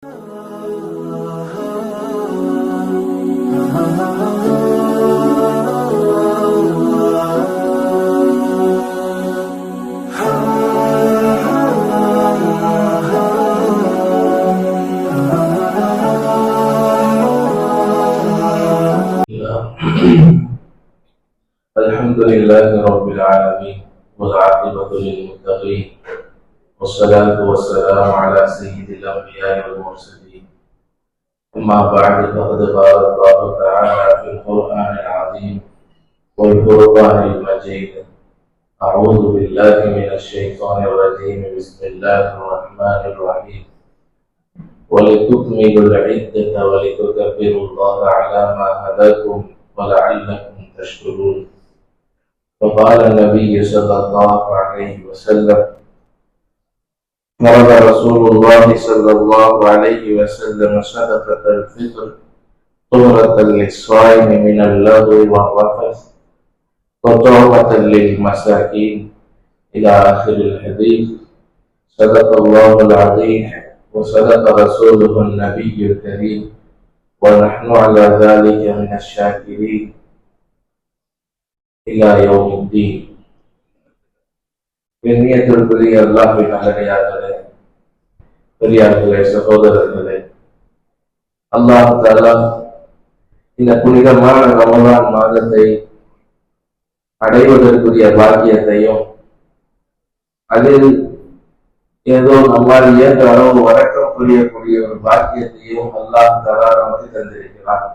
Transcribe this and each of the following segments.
الحمد لله رب العالمين والعاقبة للمتقين. والصلاة والسلام على سيد الأنبياء والمرسلين. أما بعد فقد قال الله تعالى في القرآن العظيم والفرقان المجيد أعوذ بالله من الشيطان الرجيم بسم الله الرحمن الرحيم. ولتكملوا العدة ولتكبروا الله على ما هداكم ولعلكم تشكرون. وقال النبي صلى الله عليه وسلم فرض رسول الله صلى الله عليه وسلم صدقة الفطر طهرة للصائم من اللغو والرفث وطعمة للمساكين إلى آخر الحديث. صدق الله العظيم وصدق رسوله النبي الكريم. ونحن على ذلك من الشاكرين إلى يوم الدين. கண்ணியத்திற்குரிய அல்லாஹின் நல்லடியார்களே பெரியார்களே சகோதரர்களே. அல்லாஹ் தாலா இந்த புனிதமான ரமலான் மாதத்தை அடைவதற்குரிய பாக்கியத்தையும் அதில் ஏதோ நம்மால் இயன்ற அளவு வழக்கம் புரியக்கூடிய ஒரு பாக்கியத்தையும் அல்லாஹ் தாலா நமக்கு தந்திருக்கிறார்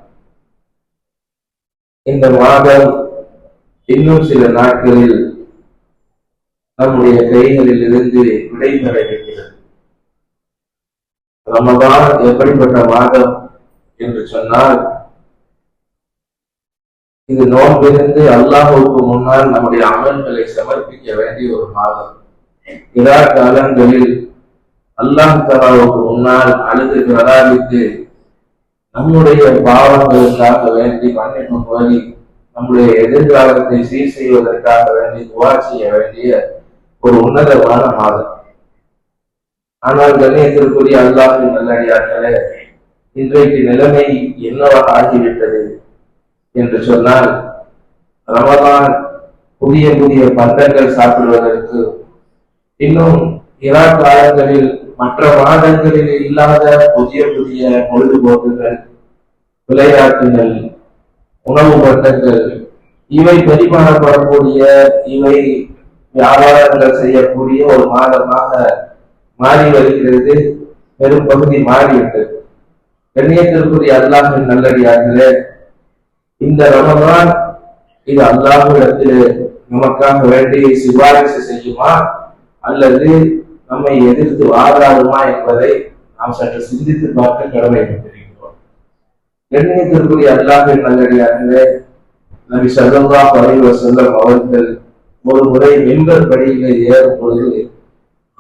இந்த மாதம் இன்னும் சில நாட்களில் நம்முடைய கைகளில் இருந்து விடைபெற இருக்கிறது ரமதான் எப்படிப்பட்ட மாதம் என்று சொன்னால் இது நோன்பிருந்து அல்லாஹுக்கு முன்னால் நம்முடைய அமல்களை சமர்ப்பிக்க வேண்டிய ஒரு மாதம். இரா காலங்களில் அல்லாஹ் தலாவுக்கு முன்னால் அழுது பிரதாபித்து நம்முடைய பாவங்களுக்காக வேண்டி மன்னிப்பு கோரி நம்முடைய எதிர்காலத்தை சீர் செய்வதற்காக வேண்டி துவா செய்ய வேண்டிய ஒரு உன்னதமான மாதம். ஆனால் கணேசருக்குரிய அல்லாஹின் நல்லடியார்களே இன்றைக்கு நிலைமை என்னவாக ஆகிவிட்டது என்று சொன்னால் ரமதான் புதிய புதிய பண்டங்கள் சாப்பிடுவதற்கு இன்னும் இரா காலங்களில் மற்ற மாதங்களில் இல்லாத புதிய புதிய பொழுதுபோக்குகள் விளையாட்டுகள் உணவு பண்டங்கள் இவை பரிமாறப்படக்கூடிய இவை வியாபாரங்கள் செய்யக்கூடிய ஒரு மாதமாக மாறி வருகிறது. பெரும் பகுதி மாறிவிட்டது கண்ணியத்திற்குரிய அல்லாஹின் நல்லடியார்களே இந்த ரமதான் இது அல்லாஹிடத்தில் நமக்காக வேண்டி சிபாரிசு செய்யுமா? அல்லது நம்மை எதிர்த்து வாதாடுமா என்பதை நாம் சற்று சிந்தித்து பார்க்க கடமைப்பட்டிருக்கிறோம் கண்ணியத்திற்குரிய அல்லாஹின் நல்லடியார்களே நபி சல்லா பழைய செல்லம் அவர்கள் ஒரு முறை மின்பர் படியில ஏறும் பொழுது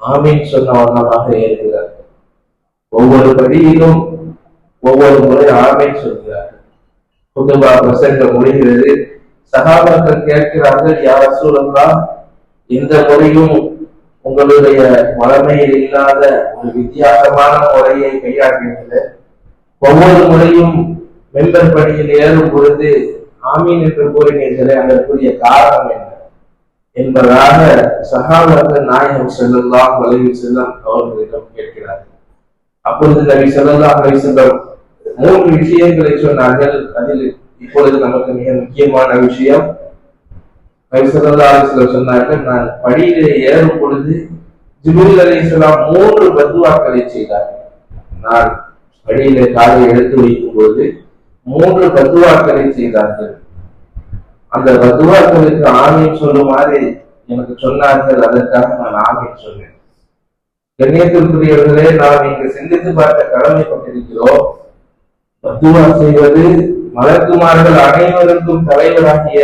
ஆமீன் சொன்ன வண்ணமாக ஏறுகிறார். ஒவ்வொரு படியிலும் ஒவ்வொரு முறை ஆமீன் சொல்கிறார். குதுபா பிரசங்க முடிகிறது. சகாபாக்கள் கேட்கிறார்கள் யார் சூழல்லா இந்த முறையும் உங்களுடைய வளமையில் இல்லாத ஒரு வித்தியாசமான முறையை கையாளுகிறது ஒவ்வொரு முறையும் மெம்பர் படியில் ஏறும் பொழுது ஆமீன் என்று கூறினீர்களே அதற்குரிய காரணம் என்ன? என்பதாக சகாபாக்கள் நாயகம் செல்லலாம் வலிவு செல்லம் அவர்களிடம் கேட்கிறார் அப்பொழுது நபி செல்லலாம் வலிவு செல்லம் மூன்று விஷயங்களை சொன்னார்கள். அதில் இப்பொழுது நமக்கு மிக முக்கியமான விஷயம் சொன்னார்கள் நான் படியிலே ஏறும் பொழுது ஜிபுல் அலி இஸ்லாம் மூன்று பத்துவாக்களை செய்தார்கள் நான் படியிலே காலை எடுத்து வைக்கும் பொழுது மூன்று பத்துவாக்களை செய்தார்கள். அந்த வதுவாக்களுக்கு ஆமீன் சொல்லுமாறு எனக்கு சொன்னார்கள் அதற்காக நான் ஆமீன் சொன்னேன். கண்ணியத்திற்குரியவர்களே நாம் இங்கு சிந்தித்து பார்க்க கடமைப்பட்டிருக்கிறோம் வத்துவா செய்வது மலக்குமார்கள் அனைவருக்கும் தலைவராகிய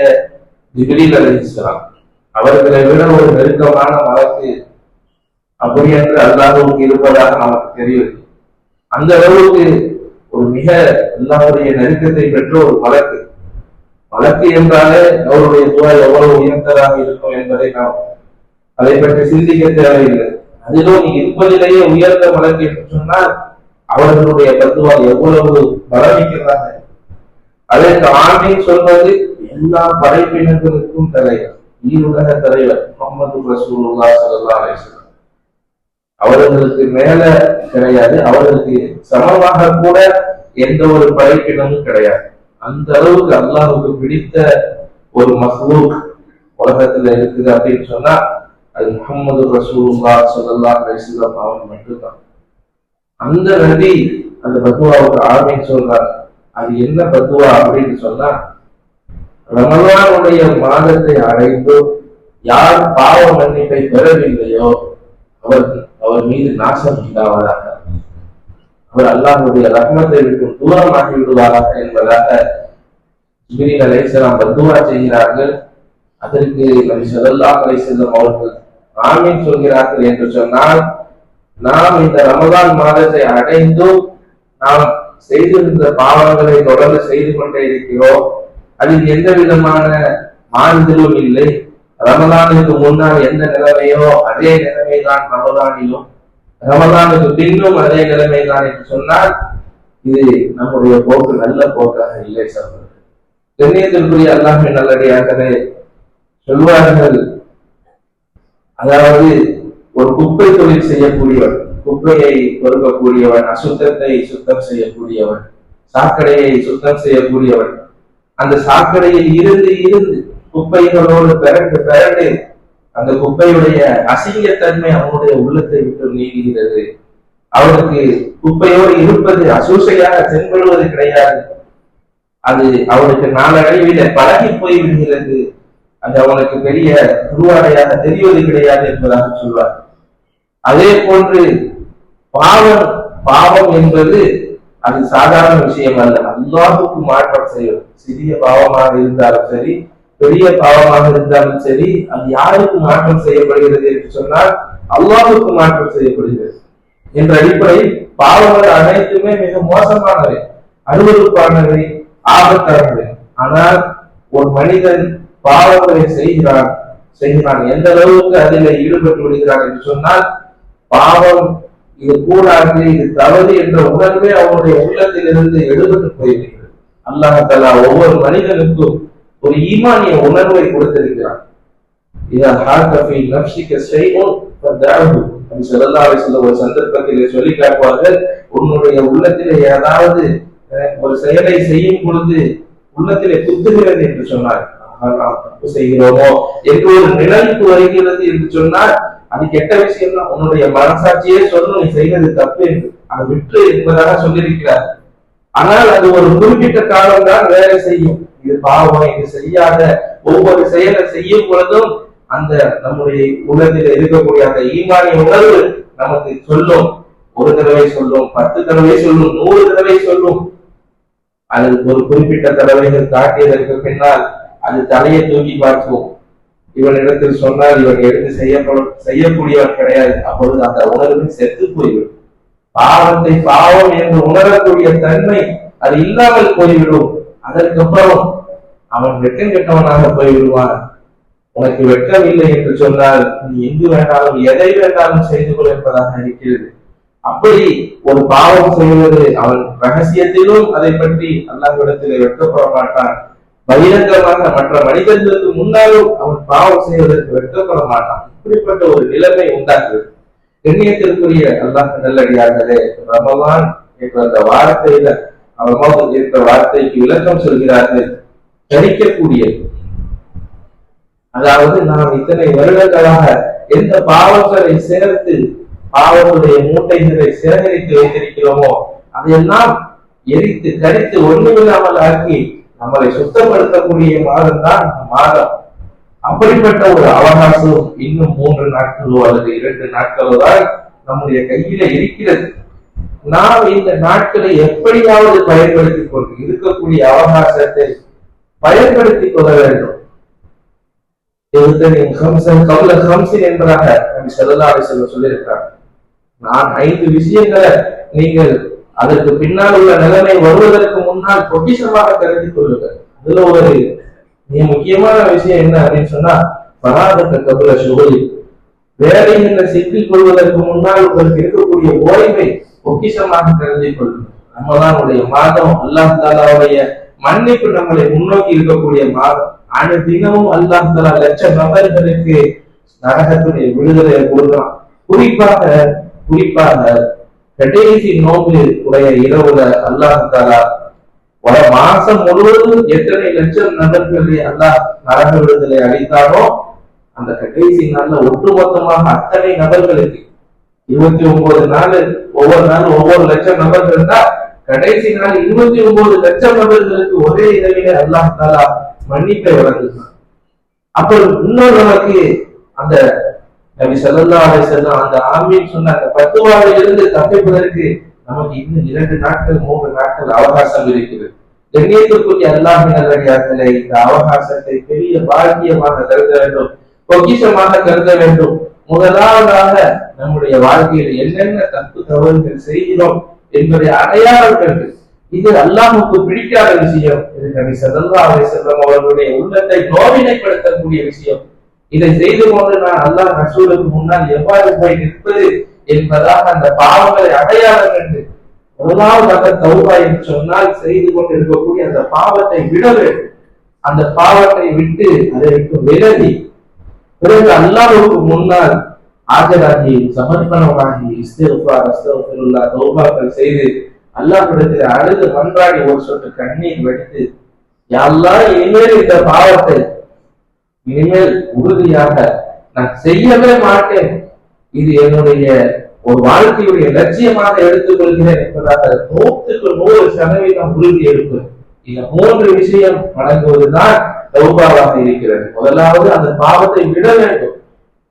ஜிபிரில் அலிஸ்லாம் அவர்களை விட ஒரு நெருக்கமான வழக்கு அப்படி என்று அல்லாஹுக்கு இருப்பதாக நமக்கு தெரியும். அந்த அளவுக்கு ஒரு மிக அல்லாஹுடைய நெருக்கத்தை பெற்ற ஒரு வழக்கு வழக்கு என்றாலே அவருடைய துறை எவ்வளவு உயர்ந்ததாக இருக்கும் என்பதை நாம் அதை பற்றி சிந்திக்க தேவையில்லை. அதிலும் நீ இருப்பதிலேயே உயர்ந்த வழக்கு என்று சொன்னால் அவர்களுடைய பத்துவா எவ்வளவு பலமிக்கிறதாக அதற்கு ஆமீன் சொல்வது எல்லா படைப்பினர்களுக்கும் தலைவர் ஈருலக தலைவர் முகமது ரசூலுல்லா சல்லா அலிஸ்லாம் அவர்களுக்கு மேல கிடையாது அவர்களுக்கு சமமாக கூட எந்த ஒரு படைப்பினமும் கிடையாது. அந்த அளவுக்கு அல்லாஹுக்கு பிடித்த ஒரு மஹ்லூக் உலகத்துல இருக்குது அப்படின்னு சொன்னா அது முகமது ரசூல்லா ஸல்லல்லாஹு அலைஹி மட்டும்தான். அந்த நபி அந்த பத்துவாவுக்கு ஆர்மின்னு சொல்றார். அது என்ன பத்துவா அப்படின்னு சொன்னா ரமலானுடைய மாதத்தை அடைந்து யார் பாவ மன்னிப்பை பெறவில்லையோ அவர் அவர் மீது நாசம் உண்டாவதாக அவர் அல்லாஹுடைய ரஹ்மத்தை விட்டு தூரமாகி விடுவாராக என்பதாக ஜிப்ரீல் அலைஹிஸ்ஸலாம் பத்துவா செய்கிறார்கள். அதற்கு நபி சதல்லா அலை செல்லும் அவர்கள் ஆமீன் சொல்கிறார்கள் என்று சொன்னால் நாம் இந்த ரமதான் மாதத்தை அடைந்தும் நாம் செய்திருந்த பாவங்களை தொடர்ந்து செய்து கொண்டே இருக்கிறோம். அதில் எந்த விதமான மாறுதலும் இல்லை. ரமதானுக்கு முன்னால் எந்த நிலைமையோ அதே நிலைமைதான் ரமதானிலும். ரமதானுக்கு பின்னும் அதே நிலைமைதான் என்று சொன்னால் இது நம்முடைய போக்கு நல்ல போக்காக இல்லை சகோதரர் தென்னியத்திற்குரிய அல்லாஹின் நல்லடியாகவே சொல்வார்கள். அதாவது ஒரு குப்பை தொழில் செய்யக்கூடியவன் குப்பையை பொறுக்கக்கூடியவன் அசுத்தத்தை சுத்தம் செய்யக்கூடியவன் சாக்கடையை சுத்தம் செய்யக்கூடியவன் அந்த சாக்கடையில் இருந்து இருந்து குப்பைகளோடு பிறகு பிறகு அந்த குப்பையுடைய அசிங்கத்தன்மை அவனுடைய உள்ளத்தை விட்டு நீங்குகிறது. அவனுக்கு குப்பையோடு இருப்பது அசூசையாக தென்படுவது கிடையாது. அது அவனுக்கு நாளடைவில பழகி போய் விடுகிறது அது அவனுக்கு பெரிய துருவாடையாக தெரிவது கிடையாது என்பதாக சொல்வார். அதே போன்று பாவம் பாவம் என்பது அது சாதாரண விஷயம் அல்ல. அல்லாஹுக்கு மாற்றம் செய்யும். சிறிய பாவமாக இருந்தாலும் சரி பெரிய பாவமாக இருந்தாலும் சரி அது யாருக்கு மாற்றம் செய்யப்படுகிறது என்று சொன்னால் அல்லாவுக்கு மாற்றம் செய்யப்படுகிறது. என்ற அடிப்படையில் பாவங்கள் அனைத்துமே மிக மோசமானவை அருவறுப்பானவை ஆபத்தானவை. ஆனால் ஒரு மனிதன் பாவங்களை செய்கிறான் செய்கிறான் எந்த அளவுக்கு அதில் ஈடுபட்டு விடுகிறான் என்று சொன்னால் பாவம் இது கூடாது இது தவறு என்ற உணர்வே அவனுடைய உள்ளத்திலிருந்து எடுபட்டு போய்விடுகிறது. அல்லாஹாலா ஒவ்வொரு மனிதனுக்கும் ஒரு ஈமானிய உணர்வை கொடுத்திருக்கிறான் இதா ஹாக்கஃபி நப்சிக்க செய்வோம் ஒரு சந்தர்ப்பத்திலே சொல்லி காட்டுவார்கள் உன்னுடைய உள்ளத்திலே ஏதாவது ஒரு செயலை செய்யும் பொழுது உள்ளத்திலே குத்துகிறது என்று சொன்னார். ஆஹா, நாம் தப்பு செய்கிறோமோ? என்று ஒரு நிலைக்கு வருகிறது என்று சொன்னால் அது கெட்ட விஷயம் தான் உன்னுடைய மனசாட்சியே சொல்லணும் நீ செய்வது தப்பு என்று. அது விட்டு என்பதாக சொல்லியிருக்கிறார். ஆனால் அது ஒரு குறிப்பிட்ட காலம் தான் வேலை செய்யும். இது பாவம் இது செய்யாத ஒவ்வொரு செயலை செய்யும் பொழுதும் அந்த நம்முடைய உள்ளத்தில் இருக்கக்கூடிய அந்த ஈமானிய உணர்வு நமக்கு சொல்லும். ஒரு தடவை சொல்லும் பத்து தடவை சொல்லும் நூறு தடவை சொல்லும். அது ஒரு குறிப்பிட்ட தடவைகள் காட்டியதற்கு பின்னால் அது தலையை தூக்கி பார்க்கும் இவனிடத்தில் சொன்னால் இவன் எடுத்து செய்யப்படும் செய்யக்கூடியவன் கிடையாது. அப்பொழுது அந்த உணர்வு செத்து போய்விடும். பாவத்தை பாவம் என்று உணரக்கூடிய தன்மை அது இல்லாமல் போய்விடும். அதற்கப்புறம் அவன் வெட்டம் கெட்டவனாக போய்விடுவான். உனக்கு வெட்கம் இல்லை என்று சொன்னால் நீ எங்கு வேண்டாலும் எதை வேண்டாலும் செய்து கொள் என்பதாக இருக்கிறது. அப்படி ஒரு பாவம் செய்வது அவன் ரகசியத்திலும் அதை பற்றி அல்லாஹ்விடத்திலே வெட்கப்பட மாட்டான். பகிரங்கமாக மற்ற மனிதர்களுக்கு முன்னாலும் அவன் பாவம் செய்வதற்கு வெட்கப்பட மாட்டான். இப்படிப்பட்ட ஒரு நிலைமை உண்டாக்குது. கண்ணியத்திற்குரிய அல்லாஹ் நல்லடியார்களே ரமவான் என்ற அந்த வார்த்தையில ரமலான் என்ற வார்த்தைக்கு விளக்கம் சொல்கிறார்கள். கணிக்கக்கூடியது அதாவது நாம் இத்தனை வருடங்களாக எந்த பாவங்களை சேர்த்து பாவங்களுடைய மூட்டைகளை சேகரித்து வைத்திருக்கிறோமோ அதையெல்லாம் எரித்து கழித்து ஒண்ணுமில்லாமல் ஆக்கி நம்மளை சுத்தப்படுத்தக்கூடிய மாதம் தான் மாதம். அப்படிப்பட்ட ஒரு அவகாசம் இன்னும் மூன்று நாட்களோ அல்லது இரண்டு நாட்களோ தான் நம்முடைய கையில இருக்கிறது. நாம் இந்த நாட்களை எப்படியாவது பயன்படுத்திக் கொண்டு இருக்கக்கூடிய அவகாசத்தை பயன்படுத்திக் கொள்ள வேண்டும். என்றாக ஹம்சன் கவுல ஹம்சின் என்பதாக நபி சொல்லியிருக்கிறார். நான் ஐந்து விஷயங்களை நீங்கள் அதற்கு பின்னால் உள்ள நிலைமை வருவதற்கு முன்னால் பொக்கிஷமாக கருதி கொள்ளுங்கள். அதுல ஒரு மிக முக்கியமான விஷயம் என்ன அப்படின்னு சொன்னா பராதக்க கபுல சுகலி வேலைகளை சிக்கிக் கொள்வதற்கு முன்னால் உங்களுக்கு இருக்கக்கூடிய ஓய்வை பொக்கிஷமாக கருதி கொள்ளும் ரமலானுடைய மாதம் அல்லாஹ் தாலாவுடைய மன்னிப்பு நம்மளை முன்னோக்கி இருக்கக்கூடிய மாதம். அணு தினமும் அல்லாஹ் தாலா லட்சம் நபர்களுக்கு நரகத்துடைய விடுதலை கொடுக்கலாம். குறிப்பாக குறிப்பாக கடைசி நோம்பு உடைய இரவுல அல்லாஹ் தாலா ஒரு மாசம் முழுவதும் எத்தனை லட்சம் நபர்களை அல்லாஹ் நரக விடுதலை அளித்தாரோ அந்த கடைசி நாள்ல ஒட்டுமொத்தமாக அத்தனை நபர்களுக்கு இருபத்தி ஒன்பது நாள் ஒவ்வொரு நாளும் ஒவ்வொரு லட்சம் நபர்கள் இருந்தா கடைசி நாள் இருபத்தி ஒன்பது லட்சம் நபர்களுக்கு ஒரே இரவிலே அல்லாஹ் தாலா மன்னிப்பை வழங்குகிறான். அப்போ இன்னொரு நமக்கு அந்த நபி ஸல்லல்லாஹு செல்லும் அந்த ஆமீன் சொன்ன அந்த பத்துவாவில் இருந்து தப்பிப்பதற்கு நமக்கு இன்னும் இரண்டு நாட்கள் மூன்று நாட்கள் அவகாசம் இருக்கிறது கண்ணியத்திற்குரிய அல்லாஹ் நல்லடியார்களே இந்த அவகாசத்தை பெரிய பாக்கியமாக கருத வேண்டும் பொக்கிஷமாக கருத வேண்டும். முதலாவதாக நம்முடைய வாழ்க்கையில் என்னென்ன தப்பு தவறுகள் செய்கிறோம் என்பதை அடையாளம் கண்டு இது அல்லாமுக்கு பிடிக்காத விஷயம் இது நபி ஸல்லல்லாஹு அலை வஸல்லம் அவர்களுடைய உள்ளத்தை நோவினைப்படுத்தக்கூடிய விஷயம். இதை செய்து கொண்டு நான் அல்லாஹ் ரசூலுக்கு முன்னால் எவ்வாறு போய் நிற்பது என்பதாக அந்த பாவங்களை அடையாளம் கண்டு முதலாவதாக தௌபா என்று சொன்னால் செய்து கொண்டு இருக்கக்கூடிய அந்த பாவத்தை விட வேண்டும் அந்த பாவத்தை விட்டு அதை விட்டு விலகி பிறகு அல்லாவுக்கு முன்னால் ஆஜராகி சமர்ப்பணமாகி இஸ்திஃபார் அஸ்தக்ஃபிருல்லாஹ் தௌபாக்கள் செய்து அல்லாஹ்விடத்தில் அழுது மன்றாடி ஒரு சொட்டு கண்ணீர் வெடித்து யா இனிமேல் இந்த பாவத்தை இனிமேல் உறுதியாக நான் செய்யவே மாட்டேன். இது என்னுடைய ஒரு வாழ்க்கையுடைய லட்சியமாக எடுத்துக்கொள்கிறேன் என்பதாக நூற்றுக்கு நூறு சதவீதம் உறுதி எடுப்பேன் இந்த மூன்று விஷயம் வழங்குவதுதான் தௌபாவாக இருக்கிறது. முதலாவது அந்த பாவத்தை விட வேண்டும்.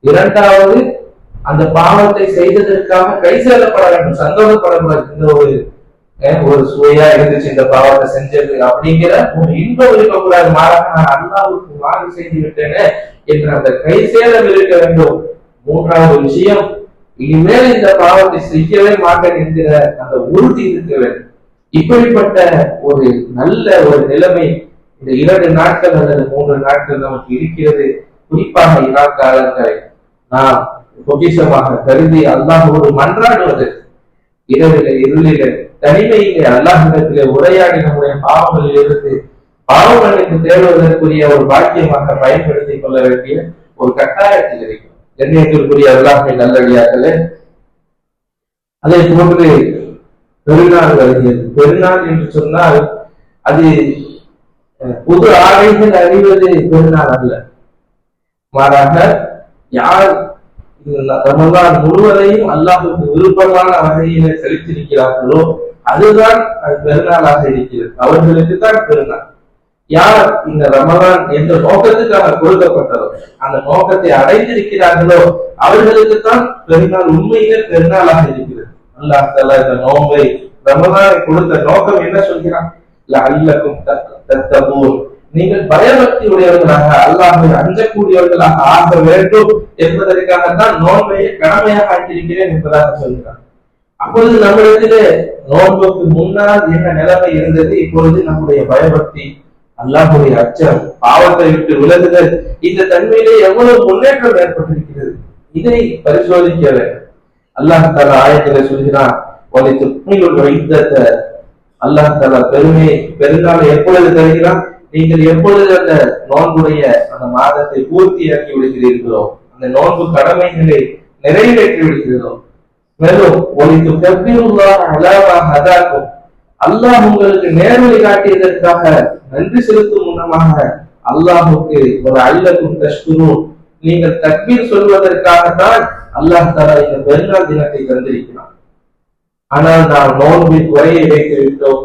இரண்டாவது அந்த பாவத்தை செய்ததற்காக கை செல்லப்பட வேண்டும் சந்தோஷப்படக்கூடாது. இந்த ஒரு ஒரு சுவையா இருந்துச்சு இந்த பாவத்தை செஞ்சது அப்படிங்கிற ஒரு இன்பம் இருக்கக்கூடாது. மாறாக நான் அல்லாவுக்கு வாங்கி செய்து விட்டேனே என்ற அந்த கை சேதம் இருக்க வேண்டும். மூன்றாவது விஷயம் இனிமேல் இந்த பாவத்தை செய்யவே மாட்டேன் என்கிற அந்த உறுதி இருக்க வேண்டும். இப்படிப்பட்ட ஒரு நல்ல ஒரு நிலைமை இந்த இரண்டு நாட்கள் அல்லது மூன்று நாட்கள் நமக்கு இருக்கிறது. குறிப்பாக இரா காலங்களை நாம் பொக்கிஷமாக கருதி அல்லாஹோடு மன்றாடுவது. இரவில இருளில தனிமையிலே அல்லாஹிடத்திலே உரையாடி நம்முடைய பாவங்களில் இருந்து பாவங்களுக்கு தேடுவதற்குரிய ஒரு பாக்கியமாக பயன்படுத்திக் கொள்ள வேண்டிய ஒரு கட்டாயத்தில் இருக்கும் கண்ணியத்திற்குரிய அல்லாஹை நல்லடியார்களே அதே போன்று பெருநாள் வருகிறது. பெருநாள் என்று சொன்னால் அது புது ஆடைகள் அறிவது பெருநாள் அல்ல. மாறாக யார் ரமதான் முழுவதையும் அல்லாஹுக்கு விருப்பமான வகையில செலுத்திருக்கிறார்களோ அதுதான் அது பெருநாளாக இருக்கிறது. அவர்களுக்கு தான் பெருநாள். யார் இந்த ரமதான் எந்த நோக்கத்துக்காக கொடுக்கப்பட்டதோ அந்த நோக்கத்தை அடைந்திருக்கிறார்களோ அவர்களுக்கு தான் பெருநாள் உண்மையிலே பெருநாளாக இருக்கிறது. அல்லாஹ் தலா இந்த நோம்பை ரமதானை கொடுத்த நோக்கம் என்ன சொல்கிறான்? அல்லக்கும் தத்தபூர் நீங்கள் பயபக்தி உடையவர்களாக அல்லாஹை அஞ்சக்கூடியவர்களாக ஆக வேண்டும் என்பதற்காகத்தான் நோன்பையை கடமையாக ஆக்கியிருக்கிறேன் என்பதாக சொல்கிறார். அப்பொழுது நம்மிடத்திலே நோன்புக்கு முன்னால் என்ன நிலைமை இருந்தது? இப்பொழுது நம்முடைய பயபக்தி அல்லாஹுடைய அச்சம் பாவத்தை விட்டு விலகுதல் இந்த தன்மையிலே எவ்வளவு முன்னேற்றம் ஏற்பட்டிருக்கிறது? இதை பரிசோதிக்க வேண்டும். அல்லாஹ் தலா ஆயத்திலே சொல்கிறான் ஒரு துப்மிகள் வைத்த அல்லாஹ் தலா பெருமை பெருநாளை எப்பொழுது தருகிறான்? நீங்கள் எப்பொழுது அந்த நோன்புடைய அந்த மாதத்தை பூர்த்தியாக்கி விடுகிறீர்களோ அந்த நோன்பு கடமைகளை நிறைவேற்றி விடுகிறதோ மேலும் ஒளிக்கு கப்பியுள்ளார் அதாக்கும் அல்லாஹ் உங்களுக்கு நேர்வழி காட்டியதற்காக நன்றி செலுத்தும் முன்னமாக அல்லாஹுக்கு ஒரு அல்லக்கும் தஷ்குரு நீங்கள் தக்பீர் சொல்வதற்காகத்தான் அல்லாஹ் தலா இந்த பெருநாள் தினத்தை தந்திருக்கிறார் ஆனால் நாம் நோன்பின் குறையை வைத்து விட்டோம்.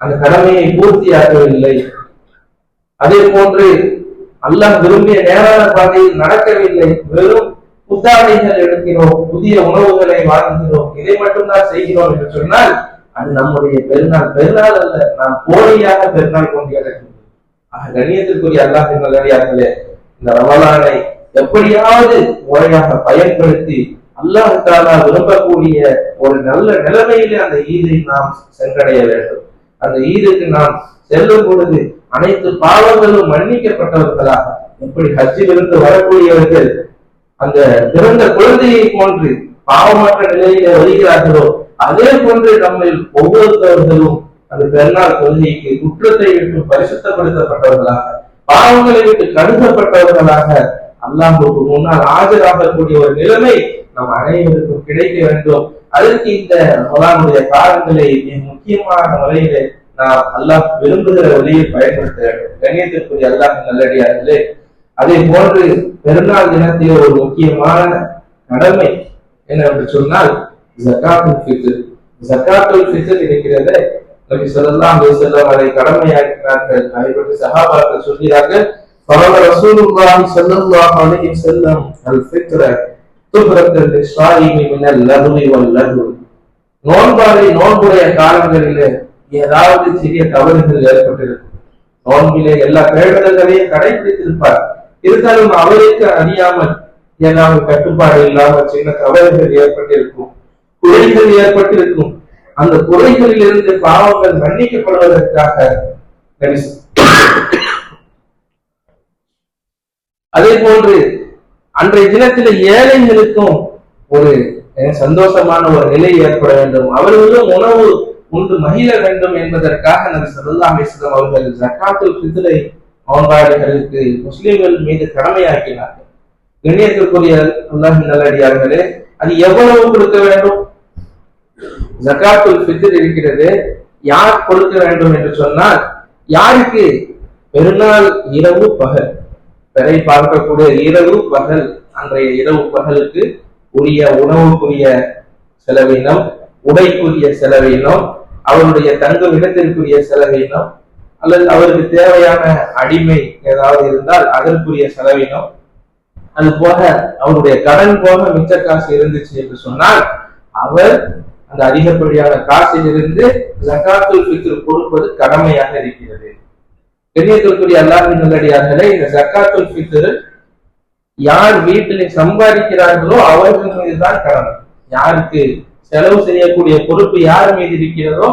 அந்த கடமையை பூர்த்தியாக்கவில்லை. அதே போன்று அல்லாஹ் விரும்பிய நேரான பாதையில் நடக்கவில்லை. வெறும் புத்தாடைகள் எடுக்கிறோம் புதிய உணவுகளை வாங்குகிறோம் இதை மட்டும்தான் செய்கிறோம் என்று சொன்னால் அது நம்முடைய பெருநாள். பெருநாள் அல்ல நாம் போலியாக பெருநாள் கொண்டிருக்கிறோம் ஆக கண்ணியத்திற்குரிய அல்லாஹ் நல்லடியார்களே இந்த ரமலானை எப்படியாவது முறையாக பயன்படுத்தி அல்லாஹ் தாலா விரும்பக்கூடிய ஒரு நல்ல நிலைமையிலே அந்த ஈதை நாம் சென்றடைய வேண்டும். அந்த ஈதுக்கு நாம் செல்லும் பொழுது அனைத்து பாவங்களும் மன்னிக்கப்பட்டவர்களாக. எப்படி ஹஜ்ஜிலிருந்து வரக்கூடியவர்கள் அந்த பிறந்த குழந்தையை போன்று பாவமற்ற நிலையில வருகிறார்களோ அதே போன்று நம்ம ஒவ்வொருத்தவர்களும் அந்த பெருநாள் கொள்கைக்கு குற்றத்தை விட்டு பரிசுத்தப்படுத்தப்பட்டவர்களாக பாவங்களை விட்டு கருதப்பட்டவர்களாக அல்லாஹுக்கு முன்னால் ஆஜராகக்கூடிய ஒரு நிலைமை நம் அனைவருக்கும் கிடைக்க வேண்டும். அதற்கு இந்த மலானுடைய காலங்களை மிக முக்கியமான முறையிலே அல்லாஹ் விரும்புகிற வழியை பயன்படுத்த கணியத்திற்குரிய அல்லாஹ் நல்லடியார்களே அதே போன்று பெருநாள் தினத்திலே ஒரு முக்கியமான கடமை என்னவென்று சொன்னால் ஜக்காத்துல் ஃபித்ர். ஜக்காத்துல் ஃபித்ர் இருக்கிறது நபி சொல்லலாம் அலி செல்லம் அதை கடமையாக்கினார்கள். அதை பற்றி சஹாபாக்கள் சொல்கிறார்கள் பரவ ரசூலுல்லாஹி ஸல்லல்லாஹு அலைஹி வஸல்லம் அல் ஃபித்ர துப்ரத்துல் லிஸ்ஸாயிமி மினல் லஹ்வி வல் லஹ்வி. நோன்பாளை நோன்புடைய காலங்களிலே ஏதாவது சிறிய தவறுகள் ஏற்பட்டிருக்கும். நோன்பிலே எல்லா பேரிடர்களையும் கடைபிடித்திருப்பார் இருந்தாலும் அவருக்கு அறியாமல் ஏதாவது கட்டுப்பாடு இல்லாமல் சின்ன தவறுகள் ஏற்பட்டிருக்கும். குறைகள் ஏற்பட்டிருக்கும். அந்த குறைகளில் இருந்து பாவங்கள் மன்னிக்கப்படுவதற்காக அதே போன்று அன்றைய தினத்தில் ஏழைகளுக்கும் ஒரு சந்தோஷமான ஒரு நிலை ஏற்பட வேண்டும். அவர்களும் உணவு ஒன்று மகிழ வேண்டும் என்பதற்காக நபி சல்லா அலிஸ்லாம் அவர்கள் ஜகாத்துல் ஃபித்ரை நோன்பாளிகளுக்கு முஸ்லிம்கள் மீது கடமையாக்கினார்கள். கண்ணியத்திற்குரிய அல்லாஹ் நல்லடியார்களே அது எவ்வளவு கொடுக்க வேண்டும்? ஜக்காத்துல் ஃபித்ர் இருக்கிறது யார் கொடுக்க வேண்டும் என்று சொன்னால் யாருக்கு? பெருநாள் இரவு பகல். பிறை பார்க்கக்கூடிய இரவு பகல் அன்றைய இரவு பகலுக்கு உரிய உணவுக்குரிய செலவினம் உடைக்குரிய செலவினம் அவருடைய தங்கும் இடத்திற்குரிய செலவினம் அல்லது அவருக்கு தேவையான அடிமை ஏதாவது இருந்தால் அதற்குரிய செலவினம். அது போக அவருடைய கடன் போக மிச்ச காசு இருந்துச்சு என்று சொன்னால் அவர் அந்த அதிகப்படியான காசிலிருந்து ஜக்காத்துல் பித்ரு கொடுப்பது கடமையாக இருக்கிறது. பெரியத்திற்குரிய அல்லாஹின் நல்லடியார்களே இந்த ஜக்காத்துல் பித்ரு யார் வீட்டிலே சம்பாதிக்கிறார்களோ அவர்கள் மீதுதான் கடமை யாருக்கு? செலவு செய்யக்கூடிய பொறுப்பு யார் மீது இருக்கிறதோ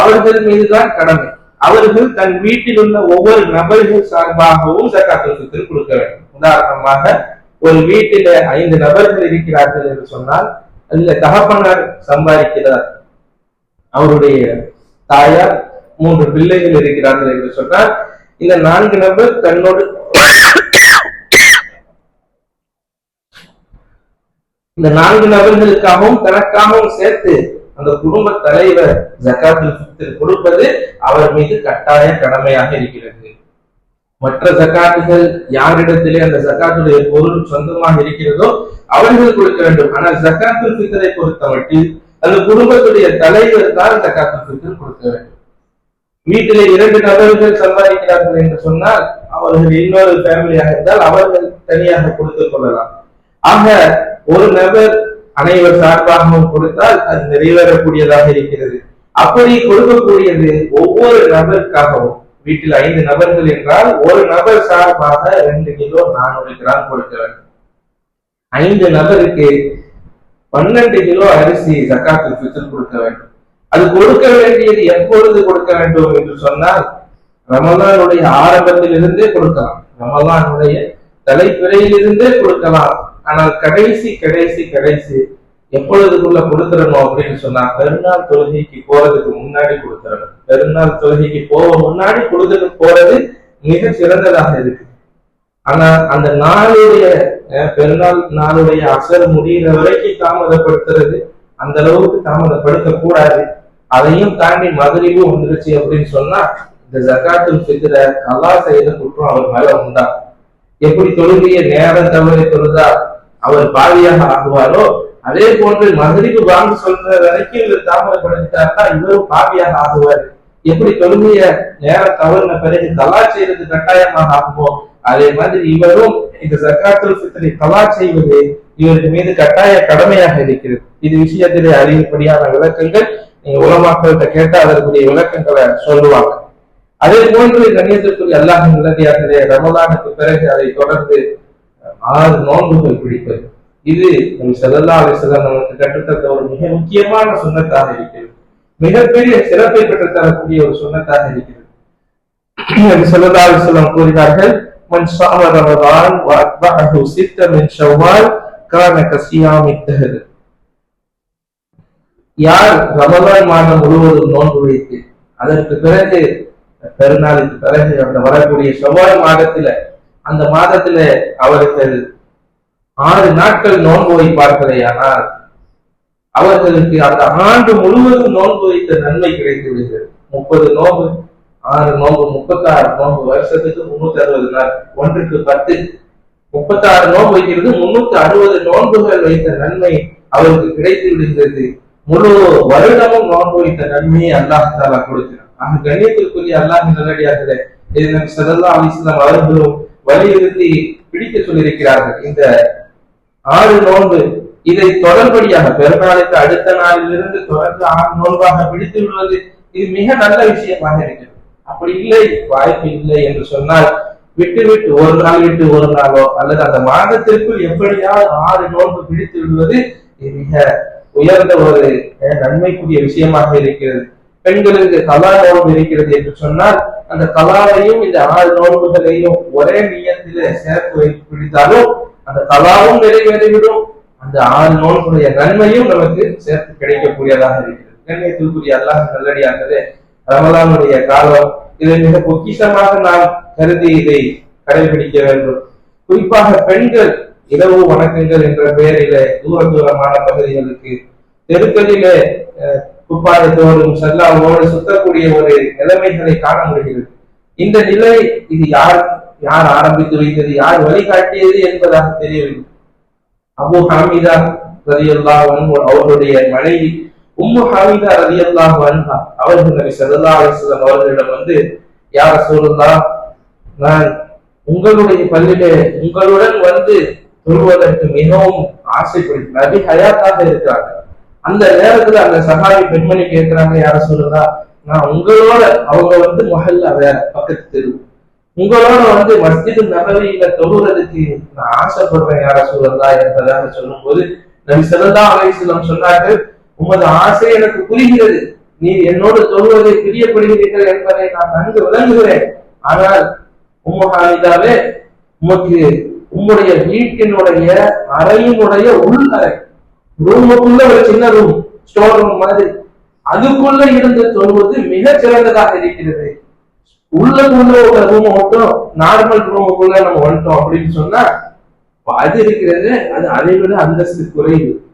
அவர்கள் மீதுதான் கடமை. அவர்கள் தன் வீட்டில் உள்ள ஒவ்வொரு நபர்கள் சார்பாகவும் ஜக்காத்துல் கொடுக்க வேண்டும். உதாரணமாக ஒரு வீட்டில ஐந்து நபர்கள் இருக்கிறார்கள் என்று சொன்னால் அதுல தகப்பனார் சம்பாதிக்கிறார். அவருடைய தாயார் மூன்று பிள்ளைகள் இருக்கிறார்கள் என்று சொன்னால் இந்த நான்கு நபர் தன்னோடு இந்த நான்கு நபர்களுக்காகவும் தனக்காகவும் சேர்த்து அந்த குடும்ப தலைவர் ஜக்காத்துல் ஃபித்ர் கொடுப்பது அவர் மீது கட்டாய கடமையாக இருக்கிறது. மற்ற ஜக்காத்துகள் யாரிடத்திலே அந்த ஜக்காத்துடைய பொருள் சொந்தமாக இருக்கிறதோ அவர்கள் கொடுக்க வேண்டும். ஆனால் ஜக்காத்துல் ஃபித்ரை பொறுத்த மட்டில் அந்த குடும்பத்துடைய தலைவர் தான் ஜக்காத்துல் ஃபித்ர் கொடுக்க வேண்டும். வீட்டிலே இரண்டு நபர்கள் சம்பாதிக்கிறார்கள் என்று சொன்னால் அவர்கள் இன்னொரு ஃபேமிலியாக இருந்தால் அவர்கள் தனியாக கொடுத்துக் கொள்ளலாம். ஆக ஒரு நபர் அனைவர் சார்பாகவும் கொடுத்தால் அது நிறைவேறக்கூடியதாக இருக்கிறது. அப்படி கொடுக்கக்கூடியது ஒவ்வொரு நபருக்காகவும். வீட்டில் ஐந்து நபர்கள் என்றால் ஒரு நபர் சார்பாக ரெண்டு கிலோ நானூறு கிராம் கொடுக்க வேண்டும். ஐந்து நபருக்கு பன்னெண்டு கிலோ அரிசி ஜக்காத்து ஃபித்ர் கொடுக்க வேண்டும். அது கொடுக்க வேண்டியது எப்பொழுது கொடுக்க வேண்டும் என்று சொன்னால் ரமலானுடைய ஆரம்பத்திலிருந்தே கொடுக்கலாம். ரமலானுடைய தலைப்பிறையிலிருந்தே கொடுக்கலாம். ஆனால் கடைசி கடைசி கடைசி எப்பொழுதுக்குள்ள கொடுத்துடணும் அப்படின்னு சொன்னா பெருநாள் தொழுகைக்கு போறதுக்கு முன்னாடி கொடுத்துடணும். பெருநாள் தொழுகைக்கு போக முன்னாடி கொடுத்துட்டு போறது மிக சிறந்ததாக இருக்கு. ஆனா அந்த நாளுடைய பெருநாள் நாளுடைய அசர் முடிகிற வரைக்கும் தாமதப்படுத்துறது அந்த அளவுக்கு தாமதப்படுத்த கூடாது அதையும் தாண்டி மதுரையும் வந்துருச்சு அப்படின்னு சொன்னா இந்த ஜக்காத்துல் ஃபித்ர கலா செய்த குற்றம் அவர் மேல உண்டா? எப்படி தொழுகைய நேரம் தவறி தொழுதா? அவர் பாவியாக ஆகுவாரோ? அதே போன்று மதுரைக்கு வாங்க சொல்ற வரைக்கும் இவர் தாமதப்படுத்திட்டாருன்னா இவரும் பாவியாக ஆகுவார். எப்படி தொழுமைய நேரம் தவறுன பிறகு கலா செய்யறது கட்டாயமாக ஆகுமோ? அதே மாதிரி இவரும் இந்த ஜக்காத்துல் ஃபித்ரை கலா செய்வது இவருக்கு மீது கட்டாய கடமையாக இருக்கிறது. இது விஷயத்திலே அறியப்படியான விளக்கங்கள். நீங்க உலமாக்கள்கிட்ட கேட்டா அதற்குரிய விளக்கங்களை சொல்லுவாங்க. அதே போன்று கணியத்திற்குரிய அல்லாஹ் நல்லடியார்களே ரமலானுக்கு பிறகு அதை தொடர்ந்து ஆறு நோன்புகள் பிடிப்பது இது நம் செல்லல்லா அலிசல்லாம் நமக்கு கற்றுத்தந்த ஒரு மிக முக்கியமான சுண்ணத்தாக இருக்கிறது மிகப்பெரிய சிறப்பை பெற்றுத்தரக்கூடிய ஒரு சுண்ணத்தாக இருக்கிறது செல்லல்லா அலிசல்லாம் கூறினார்கள் من صام رمضان واتبعه ستة من شوال كان كصيام الدهر யார் ரமலான் மாதம் முழுவதும் நோன்பு வைத்து அதற்கு பிறகு பெருநாளுக்கு பிறகு அந்த வரக்கூடிய செவ்வாய் மாதத்துல அந்த மாதத்துல அவர்கள் ஆறு நாட்கள் நோன்பு வைப்பார்களேயானால் அவர்களுக்கு அந்த ஆண்டு முழுவதும் நோன்பு வைத்த நன்மை கிடைத்து விடுகிறது முப்பது நோன்பு ஆறு நோன்பு முப்பத்தாறு நோன்பு வருஷத்துக்கு முன்னூத்தி அறுபது நாள் ஒன்றுக்கு பத்து. முப்பத்தி ஆறு நோன்பு வைக்கிறது முன்னூத்தி அறுபது நோன்புகள் வைத்த நன்மை அவருக்கு கிடைத்து விடுகிறது முழு வருடமும் நோன்பு வைத்த நன்மையை அல்லாஹ் தாலா கொடுக்கிறார் ஆக கண்ணியத்திற்குரிய அல்லாஹ் நல்லடியார்களே இது நம் சதல்லா அலிஸ்லாம் அவர்களும் வலியுறுத்தி பிடிக்க சொல்லியிருக்கிறார்கள். இந்த ஆறு நோன்பு இதை தொடர்படியாக பெருநாளுக்கு அடுத்த நாளிலிருந்து தொடர்ந்து ஆறு நோன்பாக பிடித்து விடுவது இது மிக நல்ல விஷயமாக இருக்கிறது. அப்படி இல்லை வாய்ப்பு இல்லை என்று சொன்னால் விட்டு விட்டு ஒரு நாள் விட்டு ஒரு நாளோ அல்லது அந்த மாதத்திற்குள் எப்படியாவது ஆறு நோன்பு பிடித்து விடுவது இது மிக உயர்ந்த ஒரு நன்மைக்குரிய விஷயமாக இருக்கிறது. பெண்களுக்கு கலா நோன்பு இருக்கிறது என்று சொன்னால் அந்த கலாவையும் இந்த ஆறு நோன்புகளையும் ஒரே நியத்திலே சேர்த்து வைத்து பிடித்தாலும் அந்த கலாவும் நிறைவேறிவிடும் அந்த ஆறு நோன்புடைய நன்மையும் நமக்கு சேர்த்து கிடைக்கக்கூடியதாக இருக்கிறது. கண்ணியத்திற்குரிய அல்லாஹ் நல்லடியாகவே ரமலானுடைய காலம் இதை மிக பொக்கிஷமாக நாம் கருதி இதை கடைபிடிக்க வேண்டும். குறிப்பாக பெண்கள் இரவு வணக்கங்கள் என்ற பெயரிலே தூர தூரமான பகுதிகளுக்கு தெருக்களிலே அஹ், துப்பாக்கியோடும் செல்லாவோடு சுத்தக்கூடிய ஒரு நிலைமைகளை காண முடிகிறது. இந்த நிலை இது யார் யார் ஆரம்பித்து வைத்தது யார் வழிகாட்டியது என்பதாக தெரியவில்லை. அபு ஹாமிதா ரதியல்லாஹு அன்ஹு மனைவி உம்மு ஹாமிதா ரதியல்லாஹு அன்ஹா அவர்கள் நபி ஸல்லல்லாஹு அலைஹி அவர்களிடம் வந்து யார் ரசூலுல்லாஹ் நான் உங்களுடைய பள்ளியிலே உங்களுடன் வந்து சொல்வதற்கு மிகவும் ஆசைப்படுகிறேன் நபி ஹயாத்தாக இருக்கிறார்கள். அந்த நேரத்துல அந்த சகாவி பெண்மணி கேட்கிறாங்க யார சொல்லுதா நான் உங்களோட அவங்க வந்து மஹல்ல வேற பக்கத்து தெரு. உங்களோட வந்து மஸ்ஜிது நபவியில தொழுறதுக்கு நான் ஆசைப்படுறேன் யார சொல்லலா என்பதாக சொல்லும்போது நபி ஸல்லல்லாஹு அலைஹி சொன்னார்கள் உமது ஆசை எனக்கு புரிகிறது. நீ என்னோடு தொழுவதை பிரியப்படுகிறீர்கள் என்பதை நான் நன்கு விளங்குகிறேன். ஆனால் உம்மு உமக்கு உம்முடைய வீட்டினுடைய அறையினுடைய உள் அறை ரூமுக்குள்ள ஒரு சின்ன ரூம் ஸ்டோர் ரூம் மாதிரி. அதுக்குள்ள இருந்து தொழுவது மிக சிறந்ததாக இருக்கிறது. உள்ளக்குள்ள உள்ள ரூம் மட்டும் நார்மல் ரூமுக்குள்ள நம்ம வந்துட்டோம் அப்படின்னு சொன்னா அது இருக்கிறது அது அதை விட அந்தஸ்து குறைவு.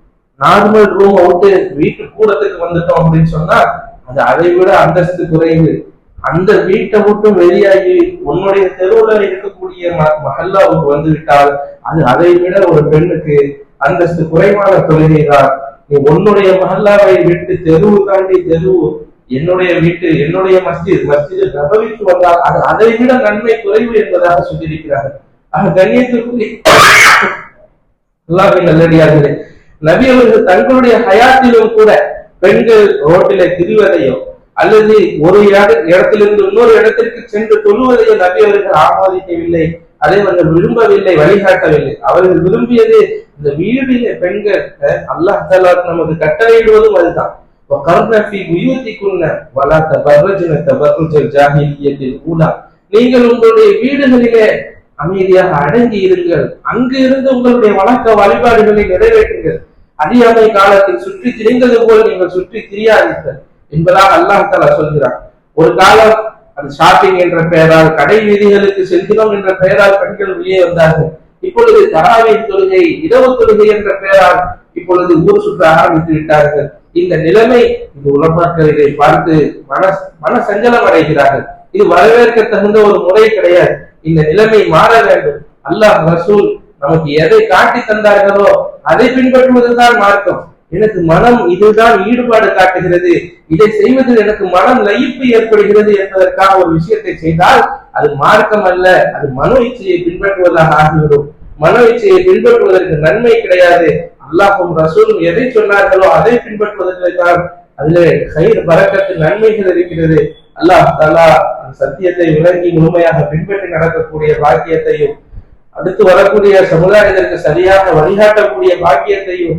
நார்மல் ரூம் விட்டு வீட்டு கூடத்துக்கு வந்துட்டோம் அப்படின்னு சொன்னா அது அதை விட அந்தஸ்து குறைவு. அந்த வீட்டை மட்டும் வெளியாகி உன்னுடைய தெருவுல இருக்கக்கூடிய ம- அவங்க வந்து விட்டால் அது அதை விட ஒரு பெண்ணுக்கு அந்தஸ்து குறைவான தொழுகை தான். நீ உன்னுடைய மஹல்லாவை விட்டு தெருவு தாண்டி தெருவு என்னுடைய வீட்டு என்னுடைய மஸ்ஜித் மஸ்ஜித் நபவிக்கு வந்தால் அது அதை விட நன்மை குறைவு என்பதாக சொல்லியிருக்கிறார்கள். ஆக கண்ணியத்திற்குரிய அல்லாஹ்வின் நல்லடியார்களே நபி அவர்கள் தங்களுடைய ஹயாத்திலும் கூட பெண்கள் ரோட்டிலே திரிவதையோ அல்லது ஒரு இடத்திலிருந்து இன்னொரு இடத்திற்கு சென்று தொழுவதையோ நபி அவர்கள் ஆமோதிக்கவில்லை. அதை அவர்கள் விரும்பவில்லை வழிகாட்டவில்லை. அவர்கள் விரும்பியது இந்த வீடு பெண்கள் அல்லாஹ் தலா நமக்கு கட்டளையிடுவதும் அதுதான். நீங்கள் உங்களுடைய வீடுகளிலே அமைதியாக அடங்கி இருங்கள். அங்கு இருந்து உங்களுடைய வழக்க வழிபாடுகளை நிறைவேற்றுங்கள். அறியாமை காலத்தில் சுற்றி திரிந்தது போல் நீங்கள் சுற்றி திரியாதீர்கள் என்பதாக அல்லாஹ் தலா சொல்கிறார் ஒரு காலம் அது ஷாப்பிங் என்ற பெயரால் கடை வீதிகளுக்கு செல்கிறோம் என்ற பெயரால் பெண்கள் வெளியே வந்தார்கள். இப்பொழுது தராவின் தொழுகை இரவு தொழுகை என்ற பெயரால் இப்பொழுது ஊர் சுற்ற ஆரம்பித்து விட்டார்கள். இந்த நிலைமை இந்த உலமாக்கள் இதை பார்த்து மன மன சஞ்சலம் அடைகிறார்கள். இது வரவேற்க தகுந்த ஒரு முறை கிடையாது. இந்த நிலைமை மாற வேண்டும். அல்லாஹ் ரசூல் நமக்கு எதை காட்டி தந்தார்களோ அதை பின்பற்றுவதுதான் மார்க்கம். எனக்கு மனம் இதுதான் ஈடுபாடு காட்டுகிறது. இதை செய்வதில் எனக்கு மனம் லயிப்பு ஏற்படுகிறது என்பதற்காக ஒரு விஷயத்தை செய்தால் அது மார்க்கம் அல்ல அது மனோ இச்சையை பின்பற்றுவதாக ஆகிவிடும். மனோ இச்சையை பின்பற்றுவதற்கு நன்மை கிடையாது. அல்லாஹும் ரசூலும் எதை சொன்னார்களோ அதை பின்பற்றுவதற்காக அதிலே கயிறு பறக்கத்து நன்மைகள் இருக்கிறது. அல்லாஹ் தலா அந்த சத்தியத்தை விளங்கி முழுமையாக பின்பற்றி நடக்கக்கூடிய பாக்கியத்தையும் அடுத்து வரக்கூடிய சமுதாயத்திற்கு சரியாக வழிகாட்டக்கூடிய பாக்கியத்தையும்